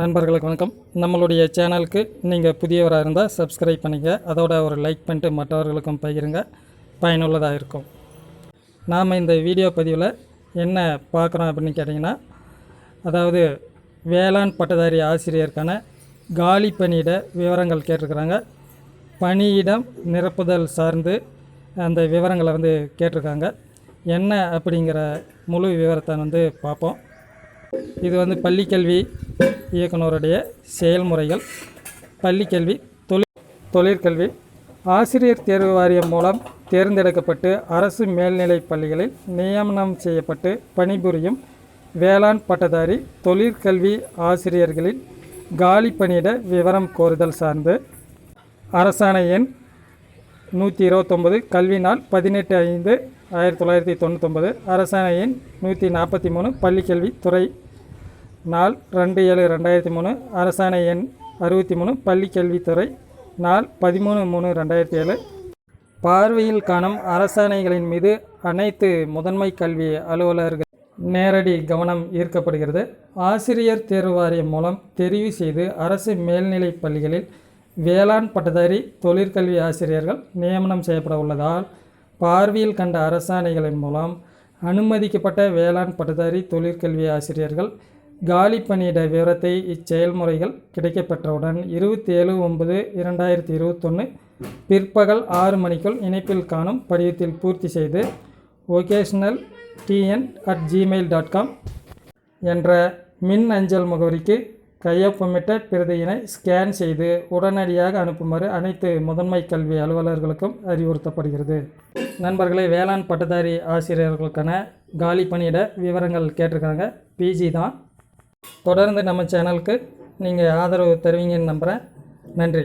நண்பர்களுக்கு வணக்கம். நம்மளுடைய சேனலுக்கு நீங்கள் புதியவராக இருந்தால் சப்ஸ்கிரைப் பண்ணிங்க அதோட ஒரு லைக் பண்ணிட்டு மற்றவர்களுக்கும் பகிருங்க. பயனுள்ளதாக இருக்கும். நாம் இந்த வீடியோ பதிவில் என்ன பார்க்குறோம் அப்படின்னு கேட்டிங்கன்னா அதாவது வேளாண் பட்டதாரி ஆசிரியருக்கான காலி பணியிட விவரங்கள் கேட்டிருக்கிறாங்க. பணியிடம் நிரப்புதல் சார்ந்து அந்த விவரங்களை வந்து கேட்டிருக்காங்க. என்ன அப்படிங்கிற முழு விவரத்தை வந்து பார்ப்போம். இது வந்து பள்ளிக்கல்வி இயக்குனருடைய செயல்முறைகள் பள்ளிக்கல்வி தொழில் தொழிற்கல்வி ஆசிரியர் தேர்வு வாரியம் மூலம் தேர்ந்தெடுக்கப்பட்டு அரசு மேல்நிலைப் பள்ளிகளில் நியமனம் செய்யப்பட்டு பணிபுரியும் வேளாண் பட்டதாரி தொழிற்கல்வி ஆசிரியர்களின் காலி பணியிட விவரம் கோருதல் சார்ந்து அரசாணை எண் நூற்றி இருபத்தொம்பது கல்வி நாள் பதினெட்டு ஐந்து ஆயிரத்தி தொள்ளாயிரத்தி தொண்ணூத்தொம்பது அரசாணை எண் நூற்றி நாற்பத்தி மூணு பள்ளிக்கல்வி துறை நாள் ரெண்டு ஏழு ரெண்டாயிரத்தி மூணு அரசாணை எண் அறுபத்தி மூணு பள்ளிக்கல்வித்துறை நாள் பதிமூணு மூணு ரெண்டாயிரத்தி ஏழு. பார்வையில் காணும் அரசாணைகளின் மீது அனைத்து முதன்மை கல்வி அலுவலர்கள் நேரடி கவனம் ஈர்க்கப்படுகிறது. ஆசிரியர் தேர்வு வாரியம் மூலம் தெரிவு செய்து அரசு மேல்நிலைப் பள்ளிகளில் வேளாண் பட்டதாரி தொழிற்கல்வி ஆசிரியர்கள் நியமனம் செய்யப்பட உள்ளதால் பார்வையில் கண்ட அரசாணைகளின் மூலம் அனுமதிக்கப்பட்ட வேளாண் பட்டதாரி தொழிற்கல்வி ஆசிரியர்கள் காலி பணியிட விவரத்தை இச்செயல்முறைகள் கிடைக்கப்பெற்றவுடன் இருபத்தி ஏழு ஒன்பது இரண்டாயிரத்தி இருபத்தொன்று பிற்பகல் ஆறு மணிக்குள் இணைப்பில் காணும் படிவத்தில் பூர்த்தி செய்து vocational TN at Gmail dot com என்ற மின் அஞ்சல் முகவரிக்கு கையொப்பமிட்ட பிரதியினை ஸ்கேன் செய்து உடனடியாக அனுப்புமாறு அனைத்து முதன்மை கல்வி அலுவலர்களுக்கும் அறிவுறுத்தப்படுகிறது. நண்பர்களே வேளாண் பட்டதாரி ஆசிரியர்களுக்கான காலி பணியிட விவரங்கள் கேட்டிருக்காங்க. பிஜி தான். தொடர்ந்து நம்ம சேனலுக்கு நீங்கள் ஆதரவு தருவீங்கன்னு நம்புகிறேன் நன்றி.